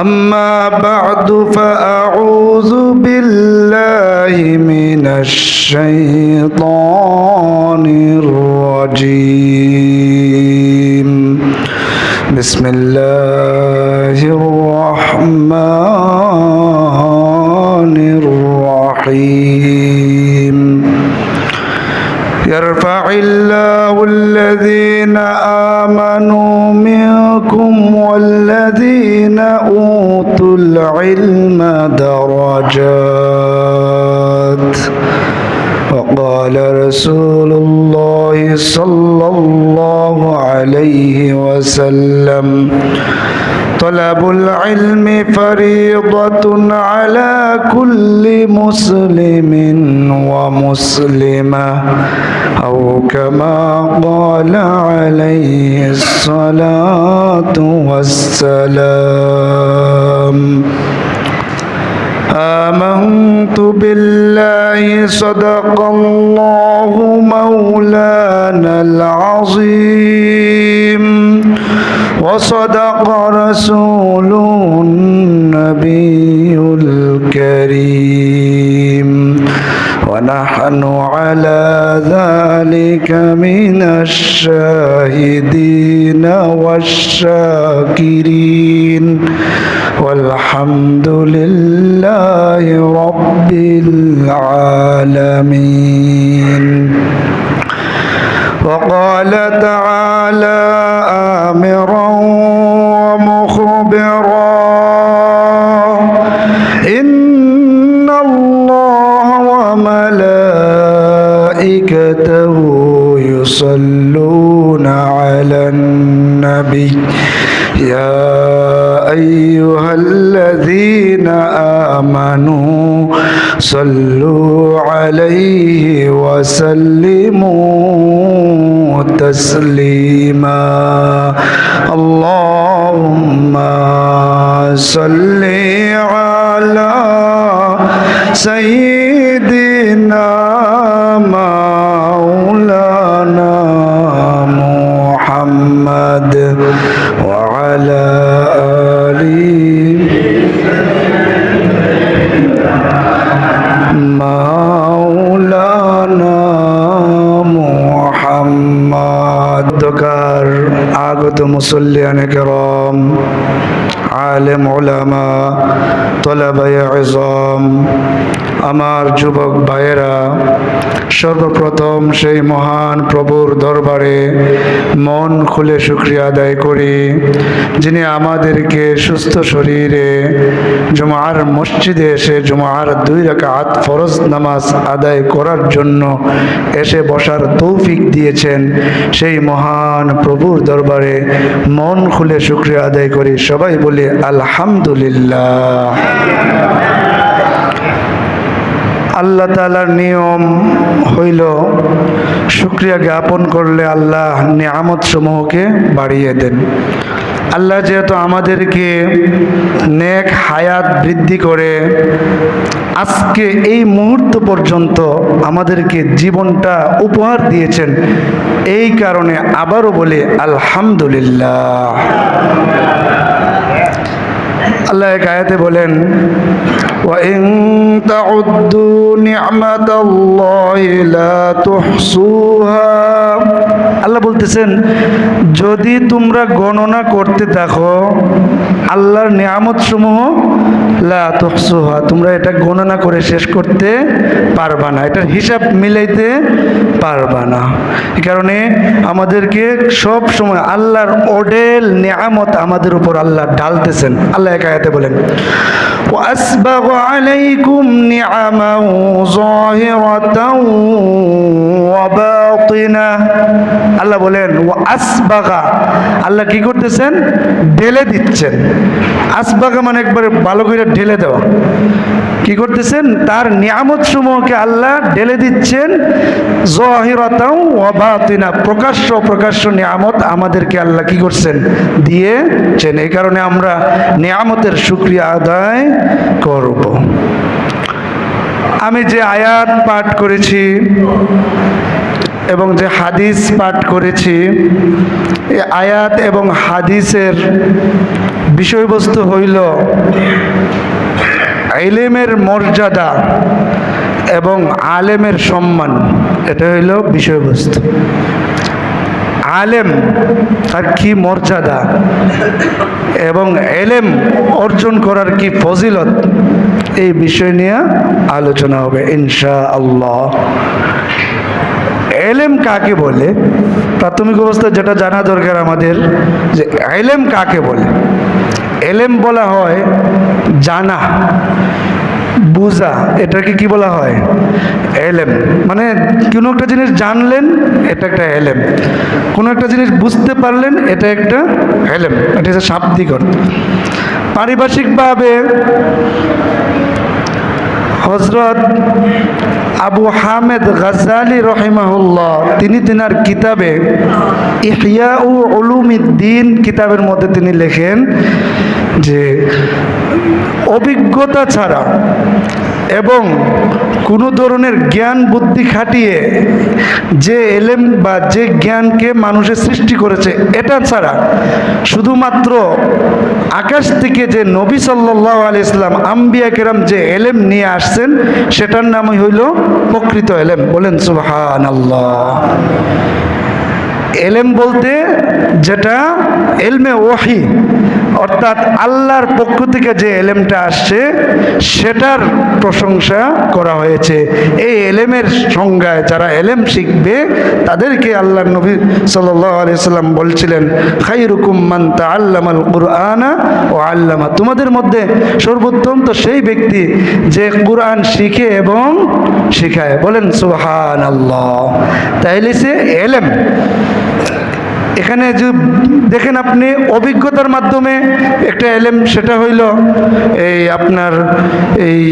أما بعد فأعوذ بالله من الشيطان الرجيم. بسم الله الرحمن الرحيم. يرفع الله الذين آمنوا منكم والذين أوتوا العلم درجات وقال رسول الله صلى الله عليه وسلم طلب العلم فريضة على كل مسلم ومسلمة أو كما قال عليه الصلاة والسلام. آمنت بالله صدق الله مولانا العظيم. وصدق رسوله النبي الكريم. ونحن على ذلك من الشاهدين والشاكرين. والحمد لله رب العالمين. وقال تعالى صلوا عليه وسلموا تسليما. اللهم صل على سيدنا مولانا محمد وعلى المصلين يعني كرام. আলেম ওলামা তলাবাই আজম আমার যুবক ভাইয়েরা, সর্বপ্রথম সেই মহান প্রভুর দরবারে মন খুলে শুক্রিয়া আদায় করি, যিনি আমাদেরকে সুস্থ শরীরে জুমার মসজিদে এসে জুমার দুই রাকাত ফরজ নামাজ আদায় করার জন্য এসে বসার তৌফিক দিয়েছেন, সেই মহান প্রভুর দরবারে মন খুলে শুক্রিয়া আদায় করি। সবাই বলি আলহামদুলিল্লাহ। আল্লাহ তালার নিয়ম হইল, শুক্রিয়া জ্ঞাপন করলে আল্লাহ নিয়ামত সমূহকে বাড়িয়ে দেন। আল্লাহ যেহেতু আমাদেরকে নেক হায়াত বৃদ্ধি করে, আজকে এই মুহূর্ত পর্যন্ত আমাদেরকে জীবনটা উপহার দিয়েছেন, এই কারণে আবারও বলি, আলহামদুলিল্লাহ। আল্লাহ এক আয়াতে বলেন وإن تعدوا نعمة الله لا تحصوها আল্লাহ বলতেছেন যদি তোমরা গণনা করতে থাকো আল্লাহর নিয়ামত সমূহ লা তুহসুহা তোমরা এটা গণনা করে শেষ করতে পারবা না এটার হিসাব মিলাইতে পারবা না এই কারণে আমাদেরকে সব সময় আল্লাহর অডেল নিয়ামত আমাদের উপর আল্লাহ ঢালতেছেন আল্লাহ একায়াতে বলেন وأسبغ عليكم نعمه ظاهرة وباطنة আল্লাহ বলেন ও আসবাগা। আল্লাহ কি করতেছেন? ঢেলে দিচ্ছেন। আসবাগা মানে একবারে ভালো করে ঢেলে দেওয়া। কি করতেছেন? তার নিয়ামত সমূহকে আল্লাহ ঢেলে দিচ্ছেন। জহিরতাও অবাতিনা প্রকাশ্য প্রকাশ্য নিয়ামত আমাদেরকে আল্লাহ কি করছেন? দিয়েছেন। এই কারণে আমরা নিয়ামতের শুক্রিয়া আদায় করব। আমি যে আয়াত পাঠ করেছি এবং যে হাদিস পাঠ করেছি আয়াত এবং হাদিসের বিষয়বস্তু হইল এলেমের মর্যাদা এবং আলেমের সম্মান। এটা হইল বিষয়বস্তু। আলেম তার কি মর্যাদা এবং এলেম অর্জন করার কি ফজিলত? এই বিষয় নিয়ে আলোচনা হবে ইনশা আল্লাহ এলেম কাকে বলে? প্রাথমিক অবস্থায় যেটা জানা দরকার আমাদের, যে এলেম কাকে বলে? এলেম বলা হয় জানা, বুঝা, এটাকে কি বলা হয়? এলেম। মানে কোনো একটা জিনিস জানলেন, এটা একটা এলেম। কোনো একটা জিনিস বুঝতে পারলেন, এটা একটা এলেম। এটা হচ্ছে শাব্দিক অর্থ। পারিভাষিকভাবে হজরত আবু হামেদ গাজালি রহিমাহুল্লাহ, তিনি তিনার কিতাবে ইহিয়া উলুম উলুমিদ্দিন কিতাবের মধ্যে তিনি লেখেন যে, অভিজ্ঞতা ছাড়া এবং কোনো ধরনের জ্ঞান বুদ্ধি খাটিয়ে যে এলেম বা যে জ্ঞানকে মানুষের সৃষ্টি করেছে, এটা ছাড়া শুধুমাত্র আকাশ থেকে যে নবী সাল্লাহ আলি ইসলাম আম্বিয়া কেরাম যে এলেম নিয়ে আসছেন, সেটার নামই হইল প্রকৃত এলেম। বলেন সুবহান আল্লাহ এলেম বলতে যেটা এলমে ওয়াহি, অর্থাৎ আল্লাহর পক্ষ থেকে যে এলেমটা আসছে, সেটার প্রশংসা করা হয়েছে। এই এলেমের সংজ্ঞায় যারা এলেম শিখবে, তাদেরকে আল্লাহ নবী আলিয়াল্লাম বলছিলেন খাই রুকুম মান তা আল্লামাল কুরআনা ও আল্লামা। তোমাদের মধ্যে সর্বোত্তম তো সেই ব্যক্তি যে কুরআন শিখে এবং শিখায়। বলেন সুবহান আল্লাহ তাইলে সে এলেম। এখানে যে দেখেন আপনি অভিজ্ঞতার মাধ্যমে একটা এলেম, সেটা হইল এই আপনার এই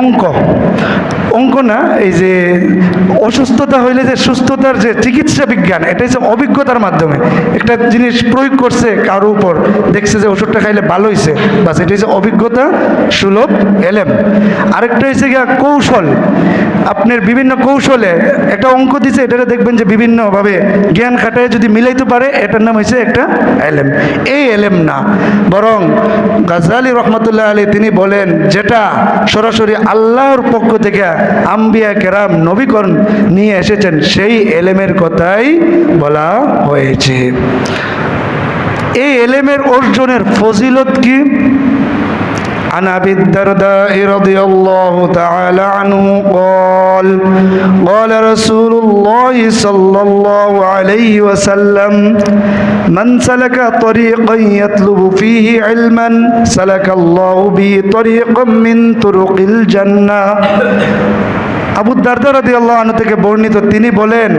অঙ্ক। অঙ্ক না, এই যে অসুস্থতা হইলে যে সুস্থতার যে চিকিৎসা বিজ্ঞান এটা হচ্ছে অভিজ্ঞতার মাধ্যমে। একটা জিনিস প্রয়োগ করছে কারোর উপর, দেখছে যে ওষুধটা খাইলে ভালো হয়েছে বাস এটা হচ্ছে অভিজ্ঞতা, সুলভ, এলেম। আরেকটা হচ্ছে গিয়া কৌশল। আপনার বিভিন্ন কৌশলে একটা অঙ্ক দিছে এটা দেখবেন যে বিভিন্নভাবে জ্ঞান খাটায় যদি মিলাইতে পারে, এটার নাম হয়েছে একটা এলেম। এই এলেম না, বরং গাজালি রহমতুল্লাহ আলী তিনি বলেন, যেটা সরাসরি আল্লাহর পক্ষ থেকে আম্বিয়া কেরাম নবীকরণ নিয়ে এসেছেন সেই এলেমের কথাই বলা হয়েছে এই এলেমের অর্জনের ফজিলত কি عن ابي الدرداء رضي الله تعالى عنه قال قال رسول الله صلى الله عليه وسلم من سلك طريقا يطلب فيه علما سلك الله به طريقا من طرق الجنه আবু দারদা রাদি আল্লাহ আনু থেকে বর্ণিত, তিনি বলেন,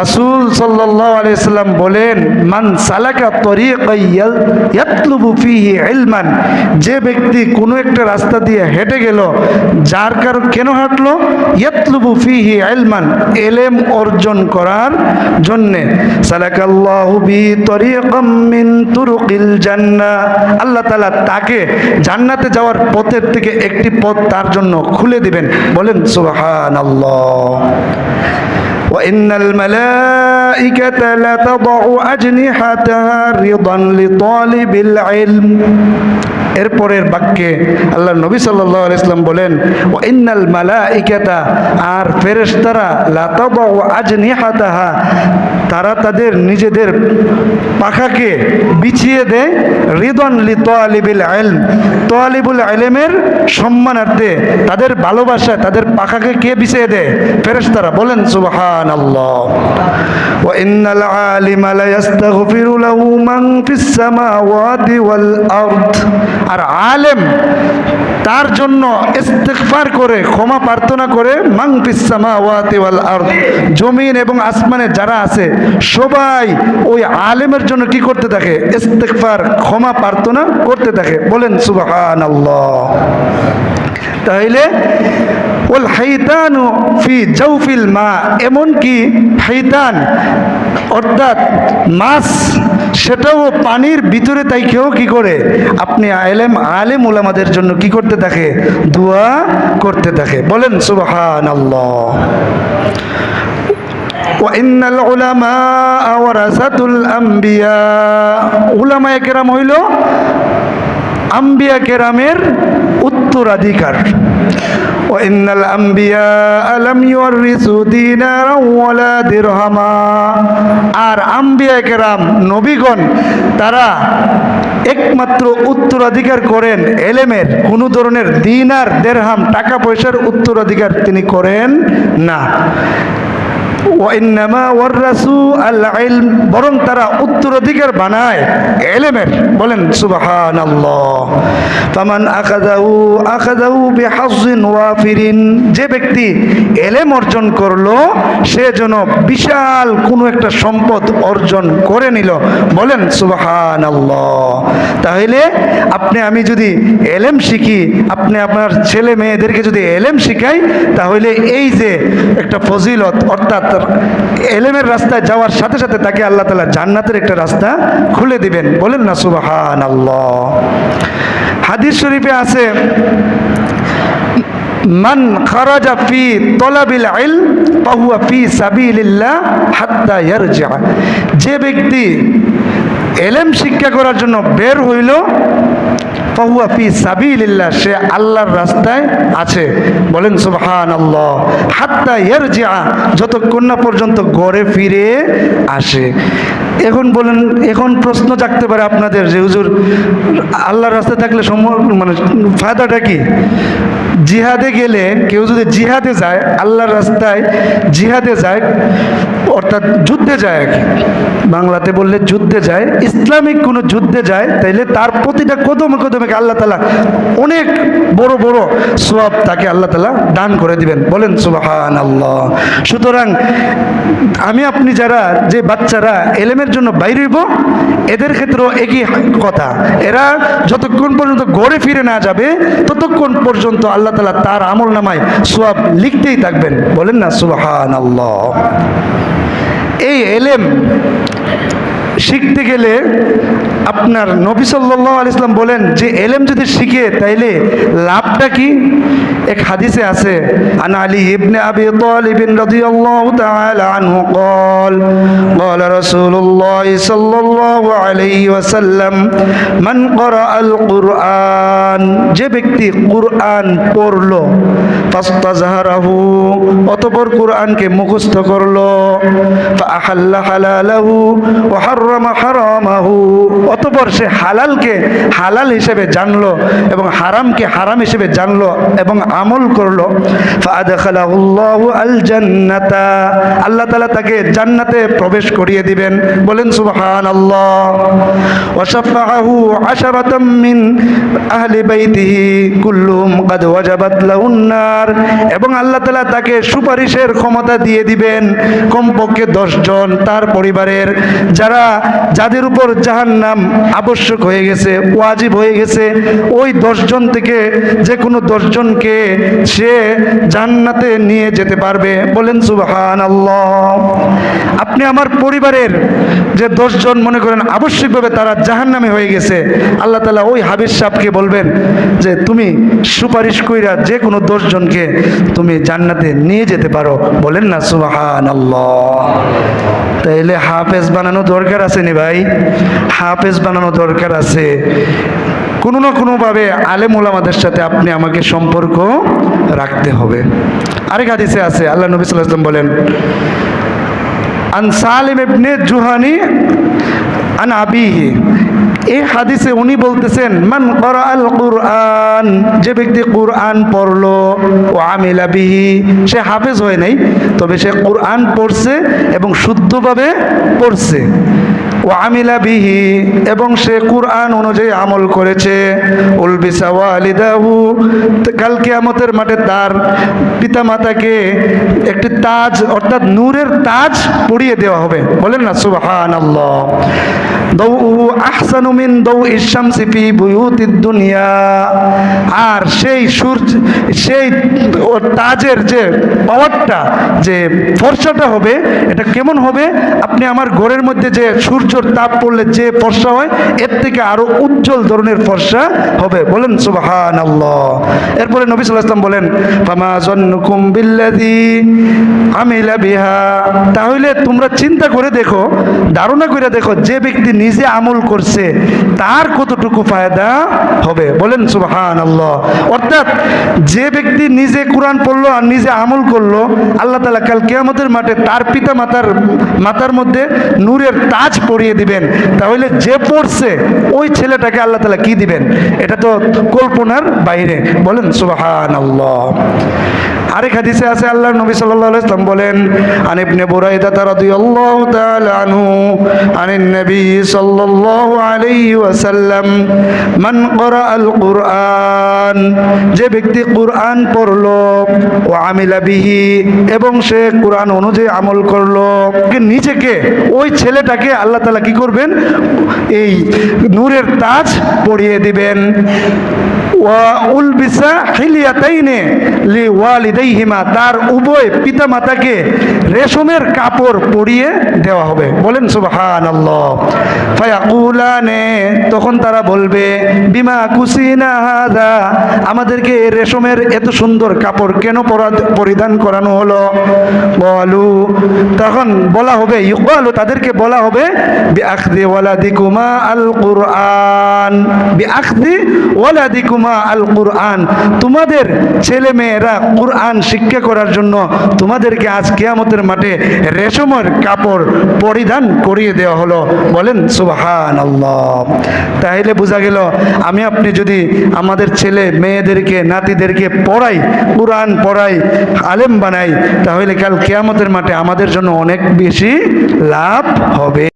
রাসূল সাল্লাল্লাহু আলাইহি সাল্লাম বলেন, মান সালাকা তরিকাই ইয়াতলুবু ফিহি ইলমান। যে ব্যক্তি কোনো একটা রাস্তা দিয়ে হেঁটে গেল, যার কারণ কেন হাঁটলো? ইয়াতলুবু ফিহি ইলমান, এলেম অর্জন করার জন্যে। সালাকাল্লাহু বি তরিকাম মিন তুরুকিল জান্নাহ আল্লাহ তাআলা তাকে জান্নাতে যাওয়ার পথের থেকে একটি পথ তার জন্য খুলে দিবেন। বলেন, সুবহান সুবহানাল্লাহ। وإن الملائكة لتضع أجنحتها رضا لطالب العلم এরপরের বাক্যে আল্লাহ নবী সাল্লাহ ইসলাম বলেন ও ইন্নাল মালাইকাতা আর ফেরেশতারা লাতাবা ও আজনিহাতাহা তারা তাদের নিজেদের পাখাকে বিছিয়ে দেয় রিদন লি তোয়ালিবিল আলম তোয়ালিবুল আলেমের সম্মানার্থে তাদের ভালোবাসায় তাদের পাখাকে কে বিছিয়ে দেয় ফেরেশতারা বলেন সুবহান ইন্নাল আলিমা লা ইয়াস্তাগফিরু লাহু মান ফিস সামাওয়াতি ওয়াল আরদ। আর তার জন্য ইস্তেগফার করে, ক্ষমা প্রার্থনা করে মাং পিসামা ওয়াতি ওয়াল আরদ। জমিন এবং আসমানে যারা আছে, সবাই ওই আলেমের জন্য কি করতে থাকে? ইস্তেগফার, ক্ষমা প্রার্থনা করতে থাকে। বলেন সুবহানাল্লাহ। তাইলে ওল হাইতানু ফি জৌফিল মা, এমনকি হাইতান, অর্থাৎ মাছ, সেটাও পানির ভিতরে, তাই কেউ কি করে? আপনি আলেম আলেম ওলামাদের জন্য কি করতে থাকে? দোয়া করতে থাকে। বলেন সুবাহান আল্লাহ ওয়াইনাল উলামা আম্বিয়া। কেরাম হইল আম্বিয়া কেরামের উত্তরাধিকার وإن الأنبياء لم يورثوا دينارا ولا درهما আর আম্বিয়া কেরাম নবীগণ তারা একমাত্র উত্তরাধিকার করেন এলেমের কোনো ধরনের দিনার দেড়হাম টাকা পয়সার উত্তরাধিকার তিনি করেন না ওয়াইন্নামা ওয়াররাসু আল ইলম বরং তারা উত্তরাধিকার বানায় এলেমের। বলেন, সুবহানাল্লাহ। ফামান আখাযাহু আখাযাহু বিহাজ্জিন ওয়াফিরিন। যে ব্যক্তি এলেম অর্জন করল, সে যেন বিশাল কোনো একটা সম্পদ অর্জন করে নিল। বলেন, সুবহানাল্লাহ। তাহলে আপনি, আমি যদি এলেম শিখি, আপনি আপনার ছেলে মেয়েদেরকে যদি এলেম শিখাই, তাহলে এই যে একটা ফজিলত, অর্থাৎ এলেমের রাস্তায় যাওয়ার সাথে সাথে তাকে আল্লাহ তালা জান্নাতের একটা রাস্তা খুলে দিবেন। বলেন না সুবাহান আল্লাহ হাদিস শরীফে আছে, মান খারাজা ফি তলাবিল ইলম ফাহুয়া ফি সাবিলিল্লাহ হাত্তা ইয়ারজা যে ব্যক্তি এলেম শিক্ষা করার জন্য বের হইল ফাহুয়া ফি সাবিলিল্লাহ, সে আল্লাহর রাস্তায় আছে। বলেন সুবহান আল্লাহ হাত্তা ইয়ারজিআ, যতক্ষণ না পর্যন্ত ঘরে ফিরে আসে। এখন বলেন, এখন প্রশ্ন জাগতে পারে আপনাদের যে, হুজুর, আল্লাহর রাস্তায় থাকলে সম- মানে ফায়দাটা কি? জিহাদে গেলে কেউ যদি জিহাদে যায়, আল্লাহর রাস্তায় জিহাদে যায়, অর্থাৎ যুদ্ধে যায় আর। বাংলাতে বললে যুদ্ধে যায়, ইসলামিক কোনো যুদ্ধে যায়, তাইলে তার প্রতিটা কদমে কদমে আল্লাহ তালা অনেক বড় বড় সোয়াব তাকে আল্লাহ তালা দান করে দিবেন। বলেন সুবাহান আল্লাহ সুতরাং আমি আপনি যারা, যে বাচ্চারা এলেমের জন্য বাইরে হইব, এদের ক্ষেত্রেও একই কথা। এরা যতক্ষণ পর্যন্ত গড়ে ফিরে না যাবে, ততক্ষণ পর্যন্ত আল্লাহ তালা তার আমল নামায় সোয়াব লিখতেই থাকবেন। বলেন না সুবাহান আল্লাহ এই এলেম শিখতে গেলে আপনার নবী সাল্লাহ আলাইসলাম বলেন যে এলেম যদি শিখে তাইলে লাভটা কি এক হাদিসে আছে আন আলী ইবনে আবি তালিব রাদিয়াল্লাহু তাআলা আনহু قال قال رسول الله صلى الله عليه وسلم من قرأ القرآن যে ব্যক্তি কুরআন পড়লো ফাস্তাজহারাহু অতঃপর কুরআনকে মুখস্থ করলো ফাআহাল্লা হালালাহু ওয়া হারামাহু। অতঃপর সে হালালকে হালাল হিসেবে জানলো এবং হারামকে হারাম হিসেবে জানলো এবং আমল করল। আল জান্নাতা আল্লাহ তালা তাকে জান্নাতে প্রবেশ করিয়ে দিবেন। বলেন, সুবহানাল্লাহ। ওয়া শাফাআহু আশারাতাম মিন আহলি বাইতিহি কুল্লুহুম কাদ ওয়াজাবাত লাহুন নার। এবং আল্লাহ তাআলা তাকে সুপারিশের ক্ষমতা দিয়ে দিবেন। কমপক্ষে দশজন তার পরিবারের। যারা যাদের উপর জাহান নাম আবশ্যক হয়ে গেছে, ওয়াজিব হয়ে গেছে, ওই দশজন থেকে যে কোনো দশজনকে সে জান্নাতে নিয়ে যেতে পারবে। বলেন সুবহান আপনি আমার পরিবারের যে দশজন মনে করেন আবশ্যিকভাবে তারা জাহান নামে হয়ে গেছে, আল্লাহ তালা ওই হাবিজ সাহেবকে বলবেন যে, তুমি সুপারিশ কইরা যে কোনো দশজনকে তুমি জান্নাতে নিয়ে যেতে পারো। বলেন না সুবহান তাইলে হাফেজ বানানো দরকার আছে নি ভাই? হাফেজ বানানো দরকার আছে। কোনো না কোনোভাবে আলেম ওলামাদের সাথে আপনি আমাকে সম্পর্ক রাখতে হবে। আরেক হাদিসে আছে, আল্লাহ নবী ওয়াসাল্লাম বলেন, আন সালিম ইবনে জুহানি আন আবিহি। এই হাদিসে উনি বলতেছেন, মান আল কুরআন, যে ব্যক্তি কুরআন পড়ল, ও আমিলা বিহি, সে হাফেজ হয় নাই, তবে সে কুরআন পড়ছে এবং শুদ্ধভাবে পড়ছে। ও আমিলা বিহি, এবং সে কুরআন অনুযায়ী আমল করেছে। উলবিসা ওয়ালিদাহু কাল কিয়ামতের মাঠে তার পিতামাতাকে একটি তাজ, অর্থাৎ নূরের তাজ পরিয়ে দেওয়া হবে। বলেন না সুবহান আল্লাহ দৌউ আহসানু মিন দৌ ইশামসি ফি বুয়ুতিদ দুনিয়া। আর সেই সূর্য, সেই তাজের যে পাওয়ারটা, যে ফর্সাটা হবে, এটা কেমন হবে? আপনি আমার ঘরের মধ্যে যে সূর্য সূর্যর তাপ পড়লে যে ফর্সা হয়, এর থেকে আরও উজ্জ্বল ধরনের ফর্সা হবে। বলেন সুবাহান আল্লাহ এরপরে নবী সাল্লাল্লাহু আলাইহি ওয়াসাল্লাম বলেন, ফামা জন্নুকুম বিল্লাযী আমিলা বিহা। তাহলে তোমরা চিন্তা করে দেখো, ধারণা করে দেখো, যে ব্যক্তি নিজে আমল করছে, তার কতটুকু ফায়দা হবে। বলেন সুবহান আল্লাহ অর্থাৎ যে ব্যক্তি নিজে কোরআন পড়ল আর নিজে আমল করল, আল্লাহ তালা কাল কেয়ামতের মাঠে তার পিতা মাতার মাতার মধ্যে নূরের তাজ পরিয়ে দিবেন। তাহলে যে পড়ছে, ওই ছেলেটাকে আল্লাহ তালা কি দিবেন? এটা তো কল্পনার বাইরে। বলেন সুবাহান আল্লাহ আরেক হাদিসে আছে আল্লাহ নবী সাল্লাল্লাহু আলাইহি ওয়াসাল্লাম বলেন, আন ইবনে বুরাইদা রাদিয়াল্লাহু তাআলা আনহু আনিন নবী সাল্লাল্লাহু আলাইহি ওয়াসাল্লাম, মান ক্বারা আল কুরআন যে ব্যক্তি কুরআন পড়ল, ও আমিলা বিহি এবং সে কুরআন অনুযায়ী আমল করল কে নিজেকে, ওই ছেলেটাকে আল্লাহ তাআলা কি করবেন? এই নূরের তাজ পরিয়ে দিবেন। তার উভয় পিতা মাতাকে রেশমের কাপড় পরিয়ে দেওয়া হবে। বলেন ফায়াকুলানে, তখন তারা বলবে, বিমা কুসিনা হাদা আমাদেরকে রেশমের এত সুন্দর কাপড় কেন পরিধান করানো হলো? বলু, তখন বলা হবে, ইকবালু, তাদেরকে বলা হবে, বিআখদি ওয়ালাদিকুমা আল কুরআন বিআখদি ওয়ালাদিকুমা আল কুরআন তোমাদের ছেলে মেয়েরা কুরআন শিক্ষা করার জন্য তোমাদেরকে আজ কেয়ামতের মাঠে রেশমের কাপড় পরিধান করিয়ে দেওয়া হলো। বলেন সুবহান আল্লাহ তাহলে বোঝা গেল, আমি আপনি যদি আমাদের ছেলে মেয়েদেরকে, নাতিদেরকে পড়াই, কোরআন পড়াই, আলেম বানাই, তাহলে কাল কেয়ামতের মাঠে আমাদের জন্য অনেক বেশি লাভ হবে।